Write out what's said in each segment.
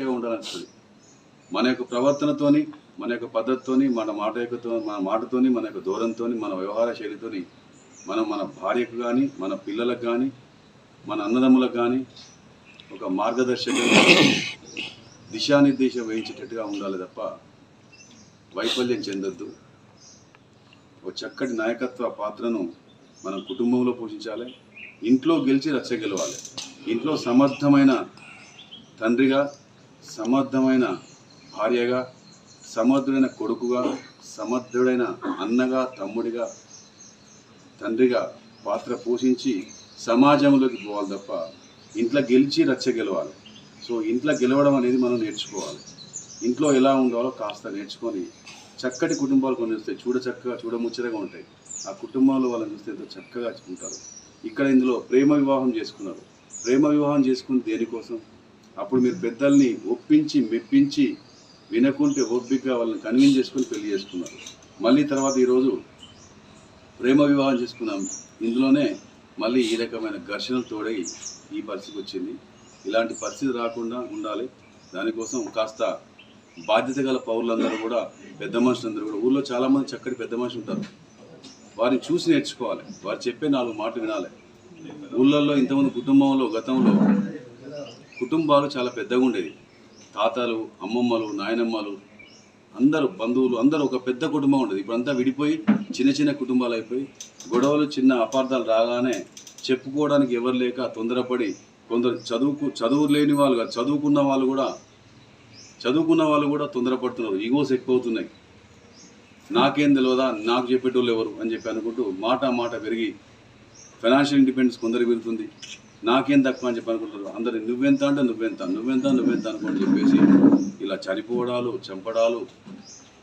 ప్రతిష్టగా ఉండాలనిస్తుంది మన యొక్క ప్రవర్తనతోని మన యొక్క పద్ధతితోని మన మాట యొక్కతో మన మాటతోని మన యొక్క దూరంతో మన వ్యవహార శైలితోని మనం మన భార్యకు కానీ మన పిల్లలకు కానీ మన అన్నదమ్ములకు కానీ ఒక మార్గదర్శకంగా దిశానిర్దేశం వహించేటట్టుగా ఉండాలి తప్ప వైఫల్యం చెందొద్దు. ఒక చక్కటి నాయకత్వ పాత్రను మనం కుటుంబంలో పోషించాలి. ఇంట్లో గెలిచి రచ్చ గెలవాలి. ఇంట్లో సమర్థమైన తండ్రిగా సమర్థమైన భార్యగా సమర్థుడైన కొడుకుగా సమర్థుడైన అన్నగా తమ్ముడిగా తండ్రిగా పాత్ర పోషించి సమాజంలోకి పోవాలి తప్ప ఇంట్లో గెలిచి రచ్చ గెలవాలి. సో ఇంట్లో గెలవడం అనేది మనం నేర్చుకోవాలి. ఇంట్లో ఎలా ఉండాలో కాస్త నేర్చుకొని చక్కటి కుటుంబాలు కొన్ని వస్తాయి. చూడ చక్కగా చూడముచ్చటగా ఉంటాయి. ఆ కుటుంబాలు వాళ్ళని చూస్తే ఎంతో చక్కగా ఉంటారు. ఇక్కడ ఇందులో ప్రేమ వివాహం చేసుకున్నారు. ప్రేమ వివాహం చేసుకుని దేనికోసం? అప్పుడు మీరు పెద్దల్ని ఒప్పించి మెప్పించి వినకుంటే ఓపిక వాళ్ళని కన్విన్స్ చేసుకుని పెళ్ళి చేసుకున్నారు. మళ్ళీ తర్వాత ఈరోజు ప్రేమ వివాహం చేసుకున్నాం. ఇందులోనే మళ్ళీ ఈ రకమైన ఘర్షణలు తోడై ఈ పరిస్థితి వచ్చింది. ఇలాంటి పరిస్థితి రాకుండా ఉండాలి. దానికోసం కాస్త బాధ్యత గల పౌరులందరూ కూడా పెద్ద మనుషులందరూ కూడా ఊళ్ళో చాలామంది చక్కటి పెద్ద మనుషులు ఉంటారు. వారిని చూసి నేర్చుకోవాలి. వారు చెప్పే నాలుగు మాటలు వినాలి. ఊళ్ళల్లో ఇంతమంది కుటుంబంలో గతంలో కుటుంబాలు చాలా పెద్దగా ఉండేది తాతలు అమ్మమ్మలు నాయనమ్మలు అందరూ బంధువులు అందరూ ఒక పెద్ద కుటుంబం ఉండేది. ఇప్పుడంతా విడిపోయి చిన్న చిన్న కుటుంబాలు అయిపోయి గొడవలు చిన్న అపార్థాలు రాగానే చెప్పుకోవడానికి ఎవరు లేక తొందరపడి కొందరు చదువుకు చదువు లేని వాళ్ళు కాదు చదువుకున్న వాళ్ళు కూడా చదువుకున్న వాళ్ళు కూడా తొందరపడుతున్నారు. ఈగోస్ ఎక్కువ అవుతున్నాయి నాకేం తెలియదా నాకు చెప్పేటోళ్ళు ఎవరు అని చెప్పి అనుకుంటూ మాట మాట పెరిగి ఫైనాన్షియల్ ఇండిపెండెన్స్ కొందరికి పెరుగుతుంది నాకేం తక్కువ అని చెప్పి అనుకుంటారు. అందరు నువ్వెంత అంటే నువ్వెంత నువ్వెంత నువ్వెంత అనుకోని చెప్పేసి ఇలా చనిపోవడాలు చంపడాలు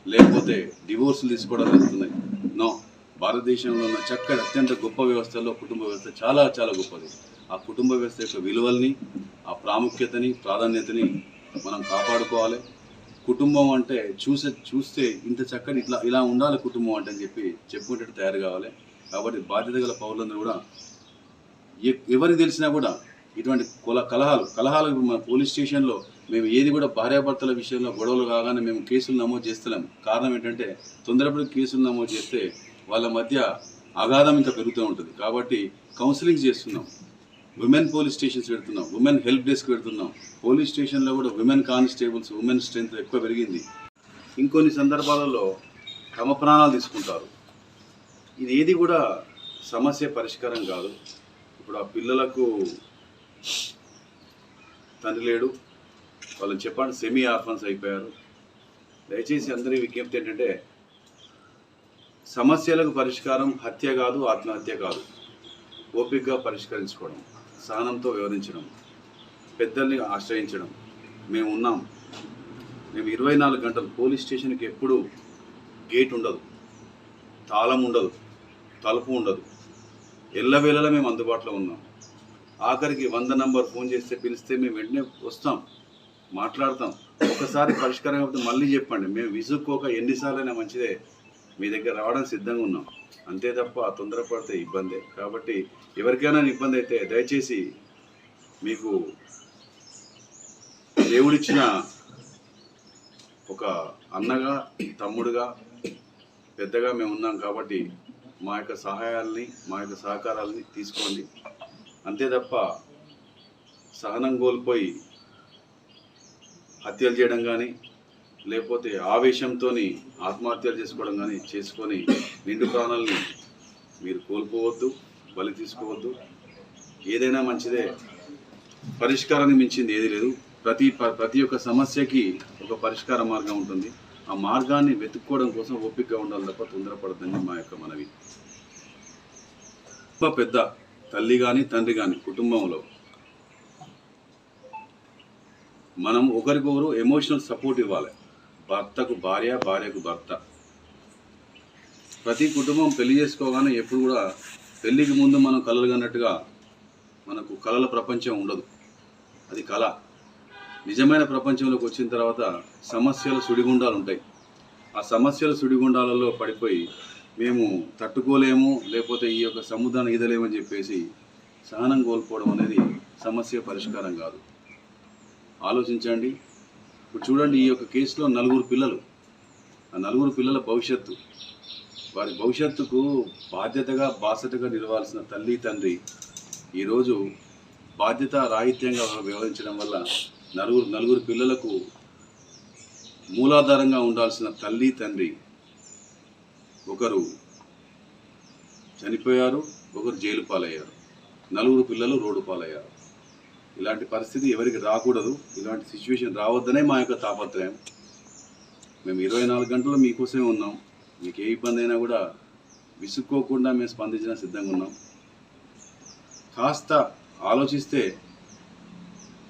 లేకపోతే డివోర్సులు తీసుకోవడాలు జరుగుతున్నాయి. నో భారతదేశంలో ఉన్న చక్కటి అత్యంత గొప్ప వ్యవస్థలో కుటుంబ వ్యవస్థ చాలా చాలా గొప్పది. ఆ కుటుంబ వ్యవస్థ యొక్క విలువల్ని ఆ ప్రాముఖ్యతని ప్రాధాన్యతని మనం కాపాడుకోవాలి. కుటుంబం అంటే చూసే చూస్తే ఇంత చక్కని ఇట్లా ఇలా ఉండాలి కుటుంబం అంటే అని చెప్పి చెప్పుకునేటట్టు తయారు కావాలి. కాబట్టి బాధ్యత గల పౌరులందరూ కూడా ఎవరికి తెలిసినా కూడా ఇటువంటి కుల కలహాలు కలహాలు మన పోలీస్ స్టేషన్లో మేము ఏది కూడా భార్యాభర్తల విషయంలో గొడవలు కాగానే మేము కేసులు నమోదు చేస్తున్నాం కారణం ఏంటంటే తొందరపడి కేసులు నమోదు చేస్తే వాళ్ళ మధ్య అగాధం ఇంకా పెరుగుతూ ఉంటుంది. కాబట్టి కౌన్సిలింగ్ చేస్తున్నాం. ఉమెన్ పోలీస్ స్టేషన్స్ పెడుతున్నాం. ఉమెన్ హెల్ప్ డెస్క్ పెడుతున్నాం. పోలీస్ స్టేషన్లో కూడా ఉమెన్ కానిస్టేబుల్స్ ఉమెన్ స్ట్రెంత్ ఎక్కువ పెరిగింది. ఇంకొన్ని సందర్భాలలో తమ ప్రాణాలు తీసుకుంటారు. ఇది ఏది కూడా సమస్య పరిష్కారం కాదు. ఇప్పుడు ఆ పిల్లలకు తండ్రి లేడు. వాళ్ళని చెప్పండి సెమీ ఆర్ఫన్స్ అయిపోయారు. దయచేసి అందరి విజ్ఞప్తి ఏంటంటే సమస్యలకు పరిష్కారం హత్య కాదు ఆత్మహత్య కాదు. ఓపికగా పరిష్కరించుకోవడం సహనంతో వివరించడం పెద్దల్ని ఆశ్రయించడం. మేము ఉన్నాం. మేము ఇరవై నాలుగు గంటలు పోలీస్ స్టేషన్కి ఎప్పుడు గేట్ ఉండదు. తాళం ఉండదు. తలుపు ఉండదు. ఎల్లవేళలా మేము అందుబాటులో ఉన్నాం. ఆఖరికి వంద నంబర్ ఫోన్ చేస్తే పిలిస్తే మేము వెంటనే వస్తాం మాట్లాడతాం. ఒకసారి పరిష్కారం కాకపోతే మళ్ళీ చెప్పండి. మేము విసుక్కోక ఎన్నిసార్లైనా మంచిదే. మీ దగ్గర రావడం సిద్ధంగా ఉన్నాం. అంతే తప్ప తొందరపడితే ఇబ్బందే. కాబట్టి ఎవరికైనా ఇబ్బంది అయితే దయచేసి మీకు దేవుడిచ్చిన ఒక అన్నగా తమ్ముడుగా పెద్దగా మేము ఉన్నాం కాబట్టి మా యొక్క సహాయాల్ని మా యొక్క సహకారాలని తీసుకోండి. అంతే తప్ప సహనం కోల్పోయి హత్యలు చేయడం కానీ లేకపోతే ఆవేశంతో ఆత్మహత్యలు చేసుకోవడం కానీ చేసుకొని నిండు ప్రాణాలని మీరు కోల్పోవద్దు బలి తీసుకోవద్దు. ఏదైనా మంచిదే. పరిష్కారాన్ని మించింది ఏది లేదు. ప్రతి ప- ప్రతి ఒక్క సమస్యకి ఒక పరిష్కార మార్గం ఉంటుంది. ఆ మార్గాన్ని వెతుక్కోవడం కోసం ఓపికగా ఉండాలి తప్ప తొందరపడద్దని మా యొక్క మనవి. గొప్ప పెద్ద తల్లి కానీ తండ్రి కానీ కుటుంబంలో మనం ఒకరికొకరు ఎమోషనల్ సపోర్ట్ ఇవ్వాలి. భర్తకు భార్య భార్యకు భర్త. ప్రతి కుటుంబం పెళ్ళి చేసుకోగానే ఎప్పుడు కూడా పెళ్ళికి ముందు మనం కలలు కన్నట్టుగా మనకు కళల ప్రపంచం ఉండదు. అది కళ నిజమైన ప్రపంచంలోకి వచ్చిన తర్వాత సమస్యల సుడిగుండాలు ఉంటాయి ఆ సమస్యల సుడిగుండాలలో పడిపోయి మేము తట్టుకోలేము లేకపోతే ఈ యొక్క సముద్రాన్ని ఈదలేమని చెప్పేసి సహనం కోల్పోవడం అనేది సమస్య పరిష్కారం కాదు. ఆలోచించండి. ఇప్పుడు చూడండి ఈ యొక్క కేసులో నలుగురు పిల్లలు. ఆ నలుగురు పిల్లల భవిష్యత్తు. వారి భవిష్యత్తుకు బాధ్యతగా బాసటగా నిలవాల్సిన తల్లి తండ్రి ఈరోజు బాధ్యత రాహిత్యంగా వ్యవహరించడం వల్ల నలుగురు నలుగురు పిల్లలకు మూలాధారంగా ఉండాల్సిన తల్లి తండ్రి ఒకరు చనిపోయారు ఒకరు జైలు పాలయ్యారు. నలుగురు పిల్లలు రోడ్డు పాలయ్యారు. ఇలాంటి పరిస్థితి ఎవరికి రాకూడదు. ఇలాంటి సిచ్యువేషన్ రావద్దనే మా యొక్క తాపత్రయం. మేము ఇరవై నాలుగు గంటలు మీకోసమే ఉన్నాం. మీకు ఏ ఇబ్బంది అయినా కూడా విసుక్కోకుండా మేము స్పందించిన సిద్ధంగా ఉన్నాం. కాస్త ఆలోచిస్తే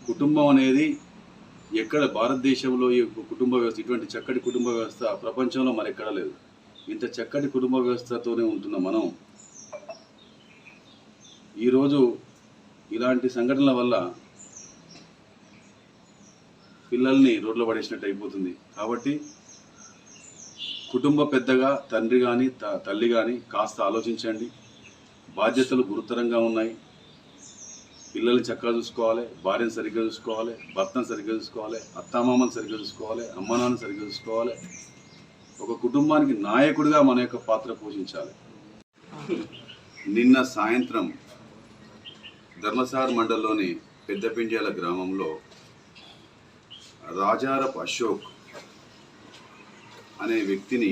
కుటుంబం అనేది ఎక్కడ భారతదేశంలో ఈ కుటుంబ వ్యవస్థ ఇటువంటి చక్కటి కుటుంబ వ్యవస్థ ప్రపంచంలో మరెక్కడా లేదు. ఇంత చక్కటి కుటుంబ వ్యవస్థతోనే ఉంటున్న మనం. ఈరోజు ఇలాంటి సంఘటనల వల్ల పిల్లల్ని రోడ్లో పడేసినట్టు అయిపోతుంది. కాబట్టి కుటుంబ పెద్దగా తండ్రి కానీ తల్లి కానీ కాస్త ఆలోచించండి. బాధ్యతలు గురుతరంగా ఉన్నాయి. పిల్లల్ని చక్కగా చూసుకోవాలి భార్యను సరిగ్గా చూసుకోవాలి భర్తను సరిగ్గా చూసుకోవాలి అత్తామామని సరిగ్గా చూసుకోవాలి అమ్మ నాన్న సరిగ్గా చూసుకోవాలి. ఒక కుటుంబానికి నాయకుడిగా మన యొక్క పాత్ర పోషించాలి. నిన్న సాయంత్రం ధర్మసార్ మండల్లోని పెద్దపిండ్యాల గ్రామంలో రాజారప్ అశోక్ అనే వ్యక్తిని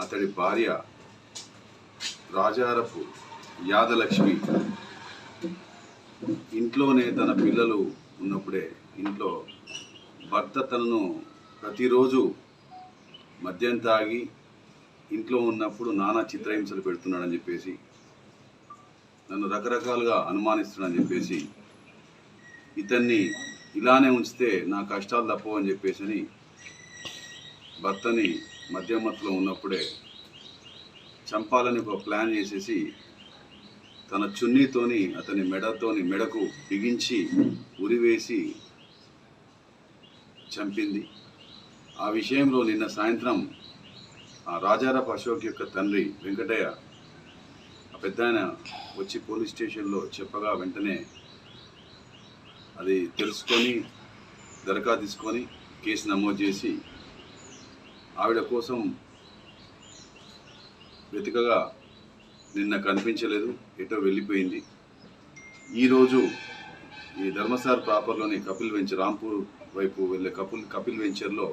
అతడి భార్య రాజారపు యాదలక్ష్మి ఇంట్లోనే తన పిల్లలు ఉన్నప్పుడే ఇంట్లో భర్త తనను ప్రతిరోజు మద్యం తాగి ఇంట్లో ఉన్నప్పుడు నానా చిత్రహింసలు పెడుతున్నాడని చెప్పేసి నన్ను రకరకాలుగా అనుమానిస్తున్నాడని చెప్పేసి ఇతన్ని ఇలానే ఉంచితే నా కష్టాలు తప్పవని చెప్పేసి అని భర్తని మధ్యమత్తులో ఉన్నప్పుడే చంపాలని ఒక ప్లాన్ చేసేసి తన చున్నీతోని అతని మెడతోని మెడకు బిగించి ఉరివేసి చంపింది. ఆ విషయంలో నిన్న సాయంత్రం ఆ రాజారాపు అశోక్ యొక్క తండ్రి వెంకటయ్య ఆ పెద్ద వచ్చి పోలీస్ స్టేషన్లో చెప్పగా వెంటనే అది తెలుసుకొని దరఖాస్తు తీసుకొని కేసు నమోదు చేసి ఆవిడ కోసం వెతకగా నిన్న కనిపించలేదు ఎటో వెళ్ళిపోయింది. ఈరోజు ఈ ధర్మసార్ ప్రాపర్లోని కపిల్ వెంచర్ రాంపూర్ వైపు వెళ్ళే కపిల్ కపిల్ వెంచర్లో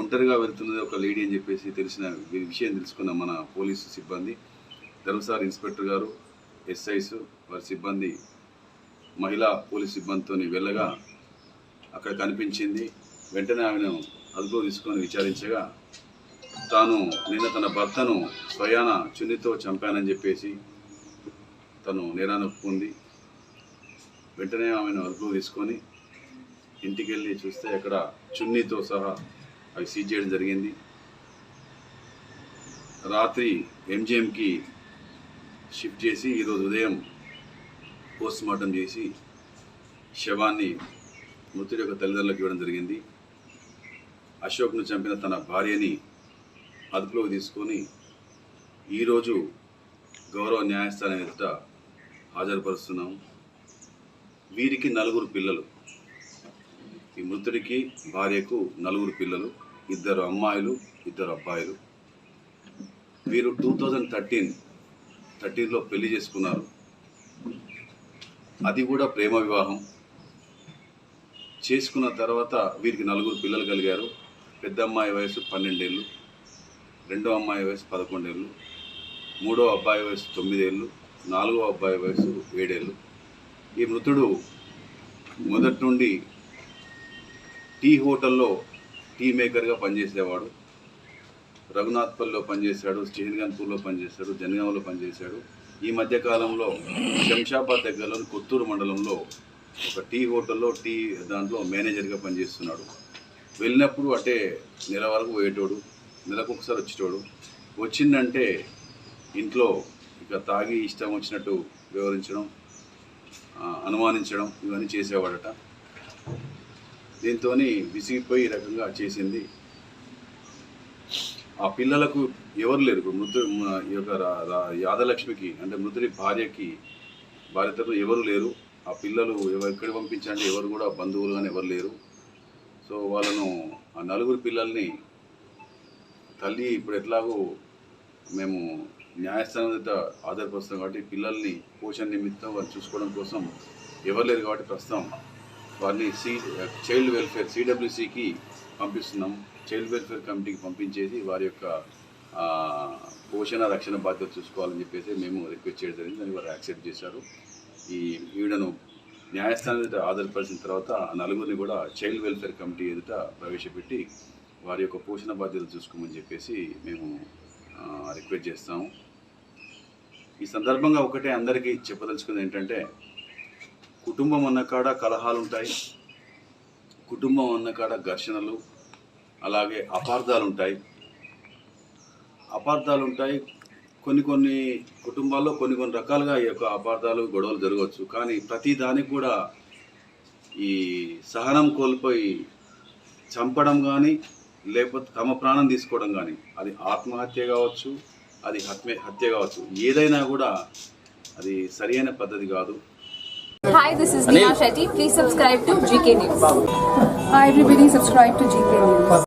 ఒంటరిగా వెళ్తున్నది ఒక లేడీ అని చెప్పేసి తెలిసిన విషయం తెలుసుకున్న మన పోలీసు సిబ్బంది ధర్మసార్ ఇన్స్పెక్టర్ గారు ఎస్ఐస్ వారి సిబ్బంది మహిళా పోలీస్ సిబ్బందితో వెళ్ళగా అక్కడ కనిపించింది. వెంటనే ఆమెను అదుపులో తీసుకొని విచారించగా తాను నిన్న తన భర్తను స్వయాన చున్నితో చంపానని చెప్పేసి తను నేరాన్ని ఒప్పుకుంది వెంటనే ఆమెను అదుపులో తీసుకొని ఇంటికి వెళ్ళి చూస్తే అక్కడ చున్నీతో సహా అవి సీజ్ చేయడం జరిగింది. రాత్రి ఎంజిఎంకి షిఫ్ట్ చేసి ఈరోజు ఉదయం పోస్ట్ మార్టం చేసి శవాన్ని మృతుడి యొక్క తల్లిదండ్రులకు ఇవ్వడం జరిగింది. అశోక్ను చంపిన తన భార్యని అదుపులోకి తీసుకొని ఈరోజు గౌరవ న్యాయస్థానం ఎదుట హాజరుపరుస్తున్నాం. వీరికి నలుగురు పిల్లలు. ఈ మృతుడికి భార్యకు నలుగురు పిల్లలు ఇద్దరు అమ్మాయిలు ఇద్దరు అబ్బాయిలు. వీరు టూ థౌజండ్ థర్టీన్ థర్టీన్లో పెళ్ళి చేసుకున్నారు. అది కూడా ప్రేమ వివాహం. చేసుకున్న తర్వాత వీరికి నలుగురు పిల్లలు కలిగారు. పెద్ద అమ్మాయి వయసు పన్నెండేళ్ళు. రెండో అమ్మాయి వయసు పదకొండేళ్ళు మూడో అబ్బాయి వయసు తొమ్మిదేళ్ళు నాలుగో అబ్బాయి వయసు ఏడేళ్ళు. ఈ మృతుడు మొదటి నుండి టీ హోటల్లో టీ మేకర్గా పనిచేసేవాడు. రఘునాథ్పల్లిలో పనిచేశాడు శ్రీహన్గన్పూర్లో పనిచేశాడు జనగాంలో పనిచేశాడు. ఈ మధ్య కాలంలో శంషాబాద్ దగ్గరలోని కొత్తూరు మండలంలో ఒక టీ హోటల్లో టీ దాంట్లో మేనేజర్గా పనిచేస్తున్నాడు. వెళ్ళినప్పుడు అటే నెల వరకు పోయేటోడు. నెలకు ఒకసారి వచ్చేటోడు వచ్చిందంటే ఇంట్లో ఇక తాగి ఇష్టం వచ్చినట్టు వివరించడం అనుమానించడం ఇవన్నీ చేసేవాడట. దీంతో విసిగిపోయి ఈ రకంగా చేసింది. ఆ పిల్లలకు ఎవరు లేరు. ఇప్పుడు మృతు ఈ యొక్క యాదలక్ష్మికి అంటే మృతుడి భార్యకి భార్యతో ఎవరు లేరు. ఆ పిల్లలు ఎవరు ఎక్కడికి పంపించండి ఎవరు కూడా బంధువులు కానీ ఎవరు లేరు. సో వాళ్ళను ఆ నలుగురు పిల్లల్ని తల్లి ఇప్పుడు ఎట్లాగో మేము న్యాయస్థానం దగ్గర ఆధారపరుస్తాం కాబట్టి పిల్లల్ని పోషణ నిమిత్తం వారిని చూసుకోవడం కోసం ఎవరు లేరు కాబట్టి ప్రస్తుతం వారిని సి చైల్డ్ వెల్ఫేర్ సిడబ్ల్యూసికి పంపిస్తున్నాం. చైల్డ్ వెల్ఫేర్ కమిటీకి పంపించేసి వారి యొక్క పోషణ రక్షణ బాధ్యత చూసుకోవాలని చెప్పేసి మేము రిక్వెస్ట్ చేయడం జరిగింది. దాన్ని వారు యాక్సెప్ట్ చేశారు. ఈ ఈవిడను న్యాయస్థానం ఎదుట ఆధారపరిచిన తర్వాత నలుగురిని కూడా చైల్డ్ వెల్ఫేర్ కమిటీ ఎదుట ప్రవేశపెట్టి వారి యొక్క పోషణ బాధ్యతలు చూసుకోమని చెప్పేసి మేము రిక్వెస్ట్ చేస్తాము. ఈ సందర్భంగా ఒకటే అందరికీ చెప్పదలుచుకుంది ఏంటంటే కుటుంబం అన్న కాడ కలహాలు ఉంటాయి కుటుంబం అన్న కాడ ఘర్షణలు అలాగే అపార్థాలు ఉంటాయి. అపార్థాలు ఉంటాయి కొన్ని కొన్ని కుటుంబాల్లో కొన్ని కొన్ని రకాలుగా ఈ యొక్క అపార్థాలు గొడవలు జరగవచ్చు. కానీ ప్రతి దానికి కూడా ఈ సహనం కోల్పోయి చంపడం కానీ లేకపోతే తమ ప్రాణం తీసుకోవడం కానీ అది ఆత్మహత్య కావచ్చు అది హత్య హత్య కావచ్చు ఏదైనా కూడా అది సరైన పద్ధతి కాదు. Hi this subscribe to GK news hi everybody subscribe to GK news